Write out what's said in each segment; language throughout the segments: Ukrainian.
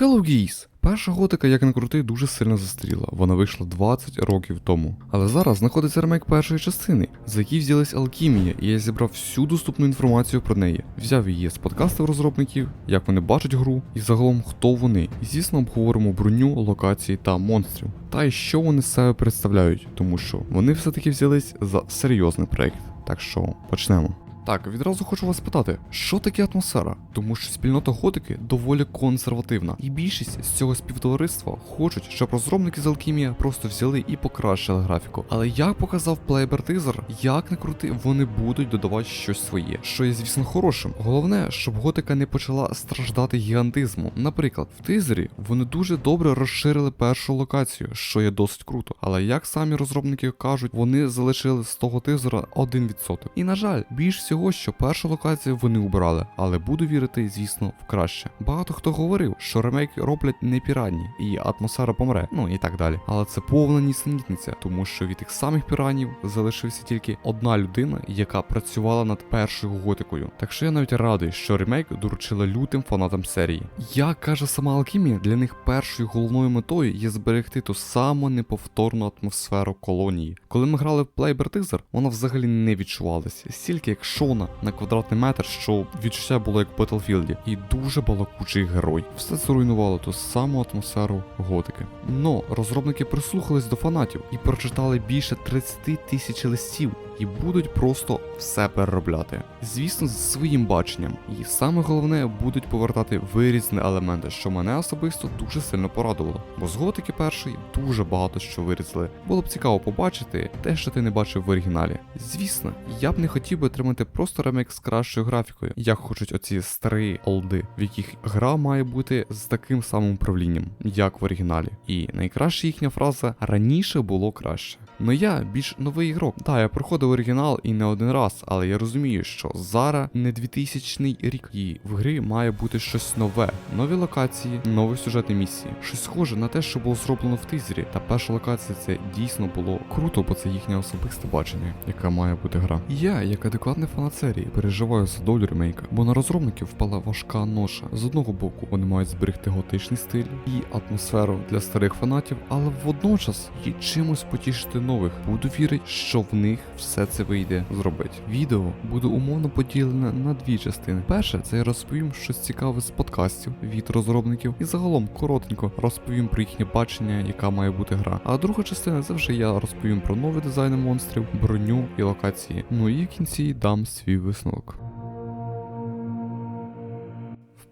Hello Geese! Перша готика, як не крути, дуже сильно застріла. Вона вийшла 20 років тому. Але зараз знаходиться ремейк першої частини, за який взялась Алкімія, і я зібрав всю доступну інформацію про неї. Взяв її з подкастів розробників, як вони бачать гру, і загалом хто вони. І звісно, обговоримо броню, локації та монстрів. Та й що вони з себе представляють, тому що вони все-таки взялись за серйозний проект. Так що почнемо. Так, відразу хочу вас питати, що таке атмосфера? Тому що спільнота готики доволі консервативна, і більшість з цього співтовариства хочуть, щоб розробники з Алкімія просто взяли і покращили графіку. Але як показав Playber Teaser, як не крути, вони будуть додавати щось своє, що є, звісно, хорошим. Головне, щоб готика не почала страждати гігантизмом. Наприклад, в тизері вони дуже добре розширили першу локацію, що є досить круто. Але як самі розробники кажуть, вони залишили з того тизера 1%. І на жаль, більш всього, що першу локацію вони убрали, але буду вірити, звісно, в краще. Багато хто говорив, що ремейк роблять не піранні, і атмосфера помре, ну і так далі. Але це повна нісенітниця, тому що від тих самих піранів залишився тільки одна людина, яка працювала над першою готикою. Так що я навіть радий, що ремейк доручили лютим фанатам серії. Як каже сама Алкімія, для них першою головною метою є зберегти ту саму неповторну атмосферу колонії. Коли ми грали в Teaser, вона взагалі не відчувалася, стільки як шона на квадратний метр, що відчуття було як в Battlefield, і дуже балакучий герой. Все це руйнувало ту саму атмосферу готики. Но розробники прислухались до фанатів і прочитали більше 30 тисяч листів. І будуть просто все переробляти. Звісно, з своїм баченням. І саме головне будуть повертати вирізні елементи, що мене особисто дуже сильно порадувало. Бо з готики першої дуже багато що вирізали. Було б цікаво побачити те, що ти не бачив в оригіналі. Звісно, я б не хотів би отримати просто ремейк з кращою графікою, як хочуть оці старі олди, в яких гра має бути з таким самим управлінням, як в оригіналі. І найкраща їхня фраза раніше було краще. Ну я більш новий ігрок. Так, я проходив оригінал і не один раз, але я розумію, що зараз не 2000 рік, і в грі має бути щось нове, нові локації, нові сюжетні місії. Щось схоже на те, що було зроблено в тизері. Та перша локація це дійсно було круто, бо це їхнє особисте бачення, яка має бути гра. Я, як адекватний фанат серії, переживаю за долю ремейка, бо на розробників впала важка ноша. З одного боку, вони мають зберегти готичний стиль і атмосферу для старих фанатів, але водночас і чимось потішити нових. Буду вірити, що в них все це вийде зробити. Відео буде умовно поділене на дві частини. Перше, це я розповім щось цікаве з подкастів від розробників, і загалом коротенько розповім про їхнє бачення, яка має бути гра. А друга частина це вже я розповім про нові дизайни монстрів, броню і локації. Ну і в кінці дам свій висновок.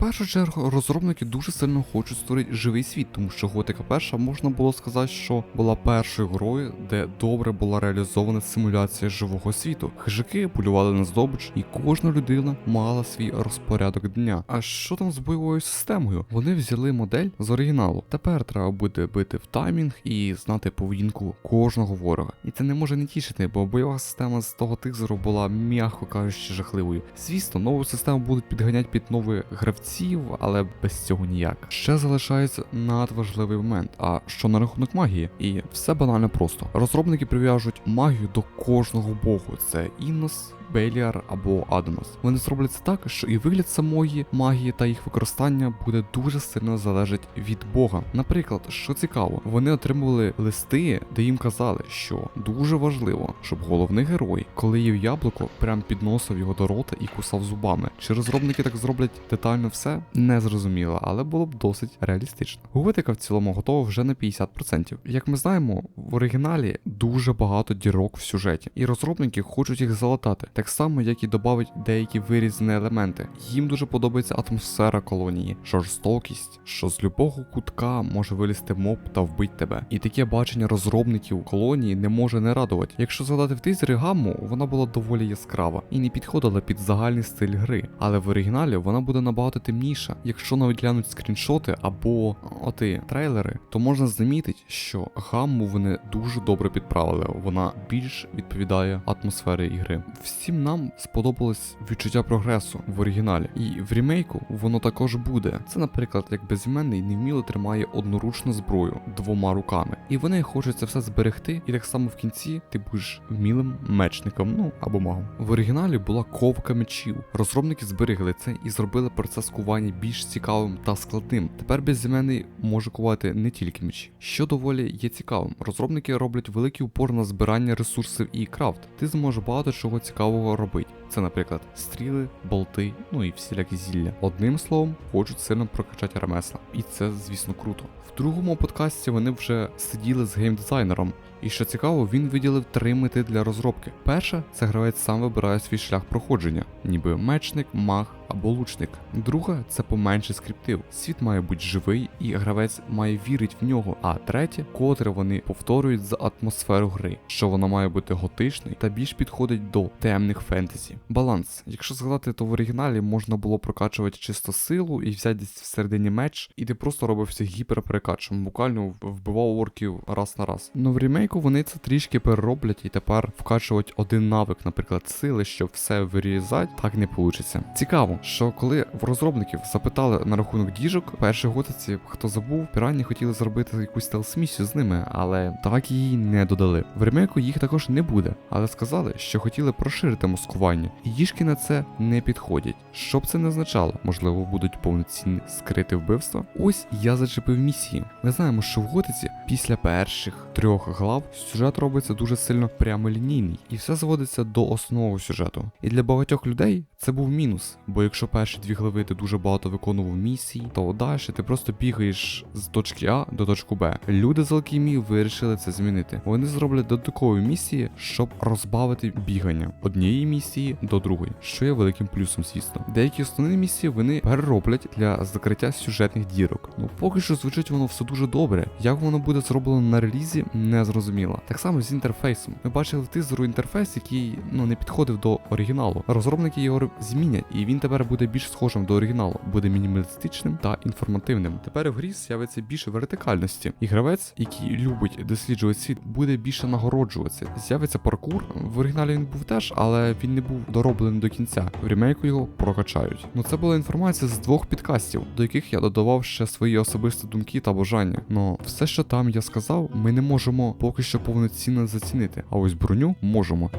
Першу чергу розробники дуже сильно хочуть створити живий світ, тому що Готика перша можна було сказати, що була першою грою, де добре була реалізована симуляція живого світу. Хижаки полювали на здобич, і кожна людина мала свій розпорядок дня. А що там з бойовою системою? Вони взяли модель з оригіналу. Тепер треба буде бити в таймінг і знати поведінку кожного ворога. І це не може не тішити, бо бойова система з того тизеру була, м'яко кажучи, жахливою. Звісно, нову систему будуть підганяти під нових гравців, але без цього ніяк. Ще залишається надважливий момент. А що на рахунок магії? І все банально просто. Розробники прив'яжуть магію до кожного богу. Це Іннос, Беліар або Адонос. Вони зроблять це так, що і вигляд самої магії та їх використання буде дуже сильно залежати від Бога. Наприклад, що цікаво, вони отримували листи, де їм казали, що дуже важливо, щоб головний герой, коли їв яблуко, прям підносив його до рота і кусав зубами. Чи розробники так зроблять детально все? Не зрозуміло, але було б досить реалістично. Готика в цілому готова вже на 50%. Як ми знаємо, в оригіналі дуже багато дірок в сюжеті, і розробники хочуть їх залатати, так само як і додавить деякі вирізані елементи. Їм дуже подобається атмосфера колонії, жорстокість, що з любого кутка може вилізти моб та вбити тебе. І таке бачення розробників колонії не може не радувати. Якщо згадати в тизері гамму, вона була доволі яскрава і не підходила під загальний стиль гри. Але в оригіналі вона буде набагато темніша. Якщо навіть глянуть скріншоти або оти трейлери, то можна замітити, що гамму вони дуже добре підправили. Вона більш відповідає атмосфері ігри. Всім нам сподобалось відчуття прогресу в оригіналі, і в рімейку воно також буде. Це, наприклад, як безіменний невміло тримає одноручну зброю двома руками, і вони хочуть це все зберегти, і так само в кінці ти будеш вмілим мечником, ну або магом. В оригіналі була ковка мечів. Розробники зберегли це і зробили процес кування більш цікавим та складним. Тепер безіменний може кувати не тільки мечі, що доволі є цікавим. Розробники роблять великий упор на збирання ресурсів і крафт. Ти зможеш багато чого цікавого робити. Це, наприклад, стріли, болти, ну і всілякі зілля. Одним словом, хочуть сильно прокачати ремесла. І це, звісно, круто. В другому подкасті вони вже сиділи з геймдизайнером. І що цікаво, він виділив три мети для розробки. Перша це гравець сам вибирає свій шлях проходження, ніби мечник, маг або лучник. Друга це поменше скриптив. Світ має бути живий, і гравець має вірити в нього. А третє, котре вони повторюють за атмосферу гри, що вона має бути готичною та більш підходить до темних фентезі. Баланс. Якщо згадати, то в оригіналі можна було прокачувати чисто силу і взяти десь всередині меч, і ти просто робився гіперперекачем, буквально вбивав орків раз на раз. Но в ремейку вони це трішки перероблять і тепер вкачувати один навик, наприклад, сили, щоб все вирізати, так не вийде. Цікаво, що коли в розробників запитали на рахунок діжок, перші готиці, хто забув, пірані хотіли зробити якусь стелс-місію з ними, але так її не додали. В ремейку їх також не буде, але сказали, що хотіли розширити маскування, і діжки на це не підходять. Що б це не означало, можливо, будуть повноцінні скриті вбивства. Ось я зачепив місії. Ми знаємо, що в готиці після перших трьох глав сюжет робиться дуже сильно прямолінійний, і все зводиться до основного сюжету. І для багатьох людей це був мінус, бо якщо перші дві глави ти дуже багато виконував місій, то далі ти просто бігаєш з точки А до точки Б. Люди з алхімії вирішили це змінити. Вони зроблять додаткові місії, щоб розбавити бігання однієї місії до другої, що є великим плюсом, звісно. Деякі основні місії вони перероблять для закриття сюжетних дірок. Ну поки що звучить воно все дуже добре. Як воно буде зроблено на релізі, не зрозуміло. Так само з інтерфейсом. Ми бачили тизеру інтерфейс, який ну не підходив до оригіналу. Розробники його змінять, і він тепер буде більш схожим до оригіналу, буде мінімалістичним та інформативним. Тепер в грі з'явиться більше вертикальності, і гравець, який любить досліджувати світ, буде більше нагороджуватися. З'явиться паркур. В оригіналі він був теж, але він не був дороблений до кінця. В ремейку його прокачають. Ну це була інформація з двох підкастів, до яких я додавав ще свої особисті думки та бажання. Но все, що там я сказав, ми не можемо поки що повноцінно зацінити. А ось броню можемо.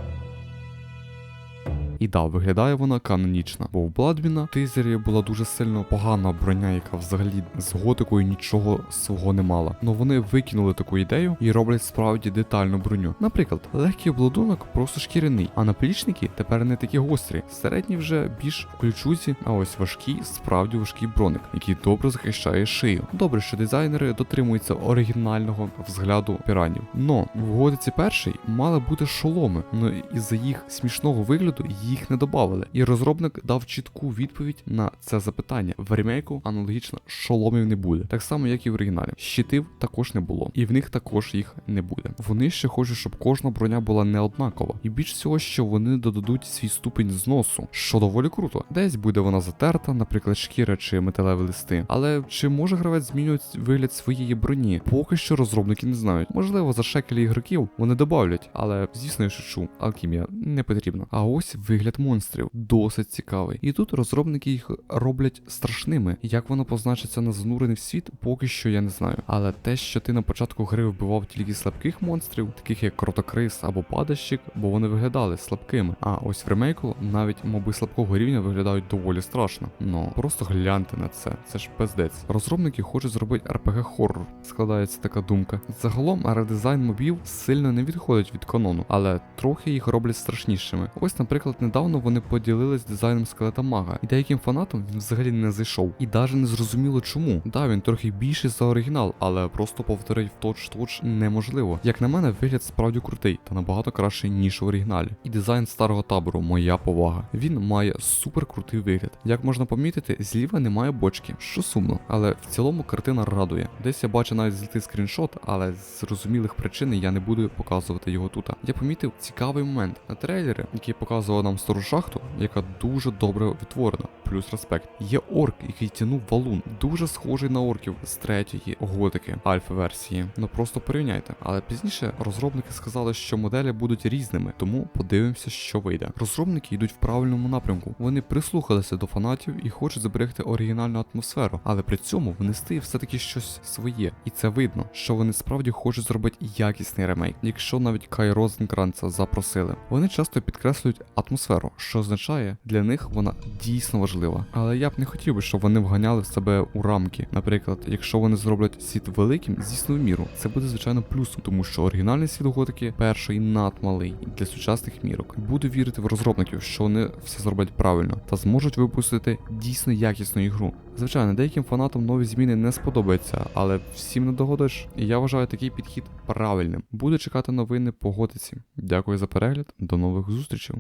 І да, виглядає вона канонічно, бо в Бладвіна в тизері була дуже сильно погана броня, яка взагалі з готикою нічого свого не мала. Но вони викинули таку ідею і роблять справді детальну броню. Наприклад, легкий обладунок просто шкіряний, а наплічники тепер не такі гострі. Середні вже більш в ключузі, а ось важкий, справді важкий броник, який добре захищає шию. Добре, що дизайнери дотримуються оригінального взгляду піранів. Но в готиці перший мали бути шоломи, но із-за їх смішного вигляду їх не додавали. І розробник дав чітку відповідь на це запитання. В ремейку аналогічно шоломів не буде, так само як і в оригіналі. Щитів також не було, і в них також їх не буде. Вони ще хочуть, щоб кожна броня була не однакова, і більш всього, що вони додадуть свій ступень зносу, що доволі круто. Десь буде вона затерта, наприклад, шкіра чи металеві листи. Але чи може гравець змінювати вигляд своєї броні? Поки що розробники не знають. Можливо, за шекелі ігроків вони добавлять, але звісно, я шучу, алхімія не потрібна. А ось вигляд монстрів досить цікавий. І тут розробники їх роблять страшними. Як воно позначиться на занурений світ, поки що я не знаю. Але те, що ти на початку гри вбивав тільки слабких монстрів, таких як кротокрис або падащик, бо вони виглядали слабкими. А ось в ремейку навіть моби слабкого рівня виглядають доволі страшно. Ну просто гляньте на це. Це ж пиздець. Розробники хочуть зробити RPG хоррор. Складається така думка. Загалом редизайн мобів сильно не відходить від канону, але трохи їх роблять страшнішими. Ось, наприклад, недавно вони поділились дизайном скелета мага, і деяким фанатам він взагалі не зайшов. І навіть не зрозуміло чому. Да, він трохи більший за оригінал, але просто повторити в точ-точ неможливо. Як на мене, вигляд справді крутий та набагато кращий, ніж в оригіналі. І дизайн старого табору, моя повага. Він має супер крутий вигляд. Як можна помітити, зліва немає бочки, що сумно, але в цілому картина радує. Десь я бачу навіть злитий скріншот, але з зрозумілих причин я не буду показувати його тут. Я помітив цікавий момент на трейлері, який показував нам там стару шахту, яка дуже добре відтворена. Плюс респект. Є орк, який тянув валун, дуже схожий на орків з третьої готики альфа версії. Ну просто порівняйте. Але пізніше розробники сказали, що моделі будуть різними, тому подивимося, що вийде. Розробники йдуть в правильному напрямку. Вони прислухалися до фанатів і хочуть зберегти оригінальну атмосферу, але при цьому внести все-таки щось своє. І це видно, що вони справді хочуть зробити якісний ремейк, якщо навіть Кай Розенкранца запросили. Вони часто підкреслюють атмосферу, що означає, для них вона дійсно важлива. Але я б не хотів би, щоб вони вганяли в себе у рамки. Наприклад, якщо вони зроблять світ великим, здійснив міру, це буде звичайно плюсом, тому що оригінальний світ готики перший надмалий для сучасних мірок. Буду вірити в розробників, що вони все зроблять правильно та зможуть випустити дійсно якісну ігру. Звичайно, деяким фанатам нові зміни не сподобаються, але всім не догодиш. І я вважаю такий підхід правильним. Буду чекати новини по готиці. Дякую за перегляд, до нових зустрічей.